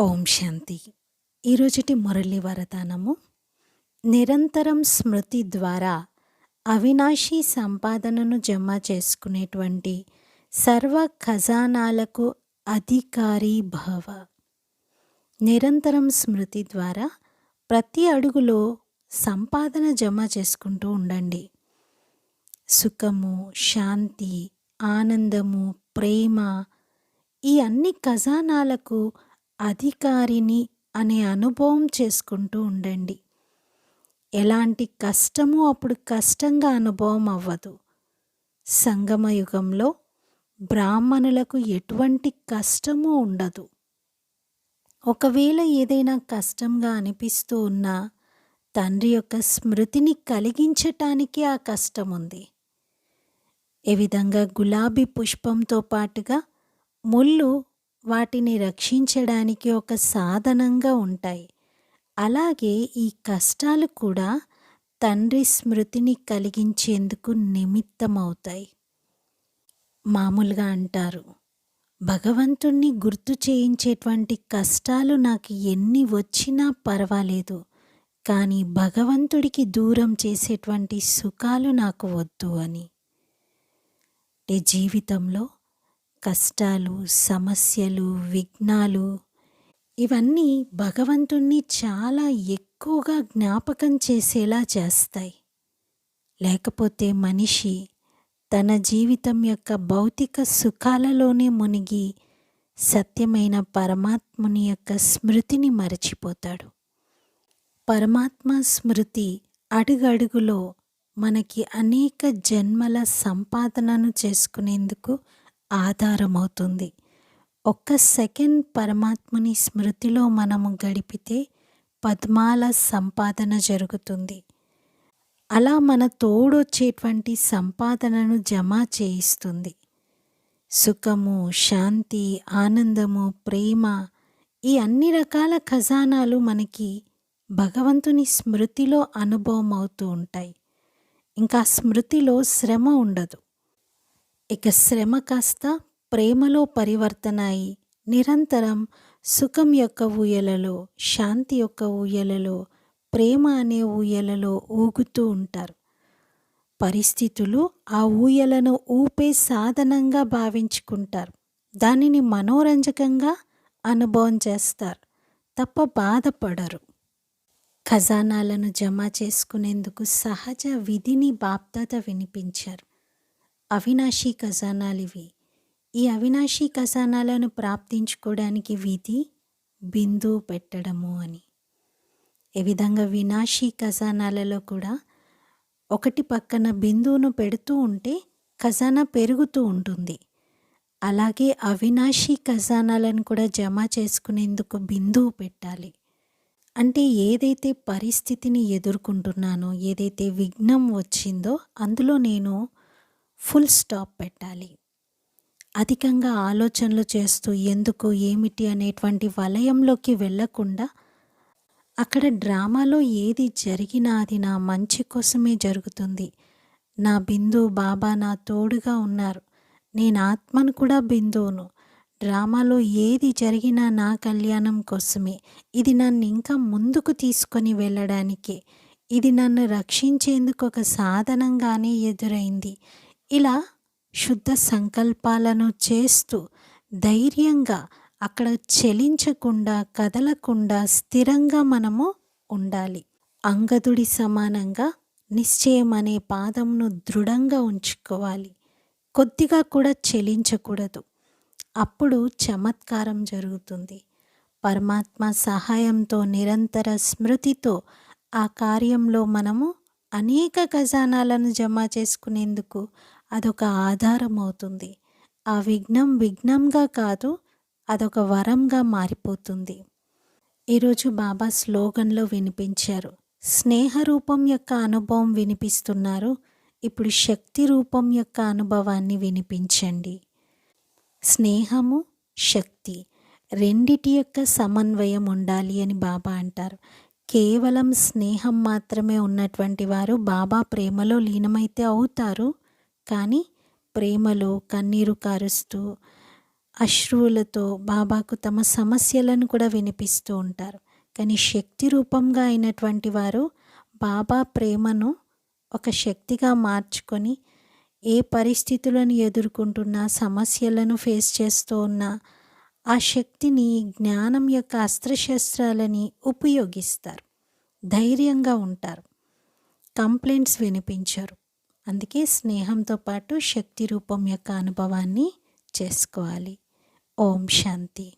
ఓం శాంతి. ఈరోజుటి మురళి వరదానము. నిరంతరం స్మృతి ద్వారా అవినాశి సంపాదనను జమ చేసుకునేటువంటి సర్వ ఖజానాలకు అధికారి భావ. నిరంతరం స్మృతి ద్వారా ప్రతి అడుగులో సంపాదన జమ చేసుకుంటూ ఉండండి. సుఖము శాంతి ఆనందము ప్రేమ ఈ అన్ని ఖజానాలకు అధికారిని అనే అనుభవం చేసుకుంటూ ఉండండి. ఎలాంటి కష్టము అప్పుడు కష్టంగా అనుభవం అవ్వదు. సంగమ యుగంలో బ్రాహ్మణులకు ఎటువంటి కష్టము ఉండదు. ఒకవేళ ఏదైనా కష్టంగా అనిపిస్తూ ఉన్నా తండ్రి యొక్క స్మృతిని కలిగించటానికి ఆ కష్టం ఉంది ఏ విధంగా గులాబీ పుష్పంతో పాటుగా ముళ్ళు వాటిని రక్షించడానికి ఒక సాధనంగా ఉంటాయి. అలాగే ఈ కష్టాలు కూడా తండ్రి స్మృతిని కలిగించేందుకు నిమిత్తమవుతాయి. మామూలుగా అంటారు భగవంతుణ్ణి గుర్తు చేయించేటువంటి కష్టాలు నాకు ఎన్ని వచ్చినా పర్వాలేదు కానీ భగవంతుడికి దూరం చేసేటువంటి సుఖాలు నాకు వద్దు అని. జీవితంలో కష్టాలు సమస్యలు విఘ్నాలు ఇవన్నీ భగవంతుణ్ణి చాలా ఎక్కువగా జ్ఞాపకం చేసేలా చేస్తాయి. లేకపోతే మనిషి తన జీవితం యొక్క భౌతిక సుఖాలలోనే మునిగి సత్యమైన పరమాత్ముని యొక్క స్మృతిని మరచిపోతాడు. పరమాత్మ స్మృతి అడుగడుగులో మనకి అనేక జన్మల సంపాదనను చేసుకునేందుకు ఆధారమవుతుంది. ఒక్క సెకండ్ పరమాత్మని స్మృతిలో మనము గడిపితే పద్మాల సంపాదన జరుగుతుంది. అలా మన తోడొచ్చేటువంటి సంపాదనను జమ చేయిస్తుంది. సుఖము శాంతి ఆనందము ప్రేమ ఈ అన్ని రకాల ఖజానాలు మనకి భగవంతుని స్మృతిలో అనుభవం అవుతూ ఉంటాయి. ఇంకా స్మృతిలో శ్రమ ఉండదు. ఇక శ్రమ కాస్త ప్రేమలో పరివర్తన అయి నిరంతరం సుఖం యొక్క ఊయలలో శాంతి యొక్క ఊయలలో ప్రేమ అనే ఊయలలో ఊగుతూ ఉంటారు. పరిస్థితులు ఆ ఊయలను ఊపే సాధనంగా భావించుకుంటారు. దానిని మనోరంజకంగా అనుభవం చేస్తారు. తప్ప బాధపడరు. ఖజానాలను జమ చేసుకునేందుకు సహజ విధిని బాప్దాత వినిపించారు. అవినాశీ ఖజానాలు ఇవి. ఈ అవినాశీ ఖజానాలను ప్రాప్తించుకోవడానికి విధి బిందు పెట్టడము అని. ఏ విధంగా వినాశీ ఖజానాలలో కూడా ఒకటి పక్కన బిందువును పెడుతూ ఉంటే ఖజానా పెరుగుతూ ఉంటుంది. అలాగే అవినాశీ ఖజానాలను కూడా జమ చేసుకునేందుకు బిందువు పెట్టాలి. అంటే ఏదైతే పరిస్థితిని ఎదుర్కొంటున్నానో ఏదైతే విఘ్నం వచ్చిందో అందులో నేను ఫుల్ స్టాప్ పెట్టాలి. అధికంగా ఆలోచనలు చేస్తూ ఎందుకు ఏమిటి అనేటువంటి వలయంలోకి వెళ్ళకుండా అక్కడ డ్రామాలో ఏది జరిగినా అది నా మంచి కోసమే జరుగుతుంది. నా బిందు బాబా నా తోడుగా ఉన్నారు. నేను ఆత్మను కూడా బిందువును. డ్రామాలో ఏది జరిగినా నా కళ్యాణం కోసమే. ఇది నన్ను ఇంకా ముందుకు తీసుకొని వెళ్ళడానికి. ఇది నన్ను రక్షించేందుకు ఒక సాధనంగానే ఎదురైంది. ఇలా శుద్ధ సంకల్పాలను చేస్తూ ధైర్యంగా అక్కడ చెలించకుండా కదలకుండా స్థిరంగా మనము ఉండాలి. అంగదుడి సమానంగా నిశ్చయం అనే పాదంను దృఢంగా ఉంచుకోవాలి. కొద్దిగా కూడా చెలించకూడదు. అప్పుడు చమత్కారం జరుగుతుంది. పరమాత్మ సహాయంతో నిరంతర స్మృతితో ఆ కార్యంలో మనము అనేక ఖజానాలను జమ చేసుకునేందుకు అదొక ఆధారం అవుతుంది ఆ విఘ్నం విఘ్నంగా కాదు అదొక వరంగా మారిపోతుంది. ఈరోజు బాబా స్లోగన్లో వినిపించారు. స్నేహ రూపం యొక్క అనుభవం వినిపిస్తున్నారు. ఇప్పుడు శక్తి రూపం యొక్క అనుభవాన్ని వినిపించండి. స్నేహము శక్తి రెండిటి యొక్క సమన్వయం ఉండాలి అని బాబా అంటారు. కేవలం స్నేహం మాత్రమే ఉన్నటువంటి వారు బాబా ప్రేమలో లీనమైతే అవుతారు. కానీ ప్రేమలో కన్నీరు కారుస్తూ అశ్రువులతో బాబాకు తమ సమస్యలను కూడా వినిపిస్తూ ఉంటారు. కానీ శక్తి రూపంగా అయినటువంటి వారు బాబా ప్రేమను ఒక శక్తిగా మార్చుకొని ఏ పరిస్థితులను ఎదుర్కొంటున్నా సమస్యలను ఫేస్ చేస్తూ ఉన్నా ఆ శక్తిని జ్ఞానం యొక్క అస్త్రశస్త్రాలని ఉపయోగిస్తారు. ధైర్యంగా ఉంటారు. కంప్లైంట్స్ వినిపించరు. అందుకే స్నేహంతో పాటు శక్తి రూపం యొక్క అనుభవాన్ని చేసుకోవాలి. ఓం శాంతి.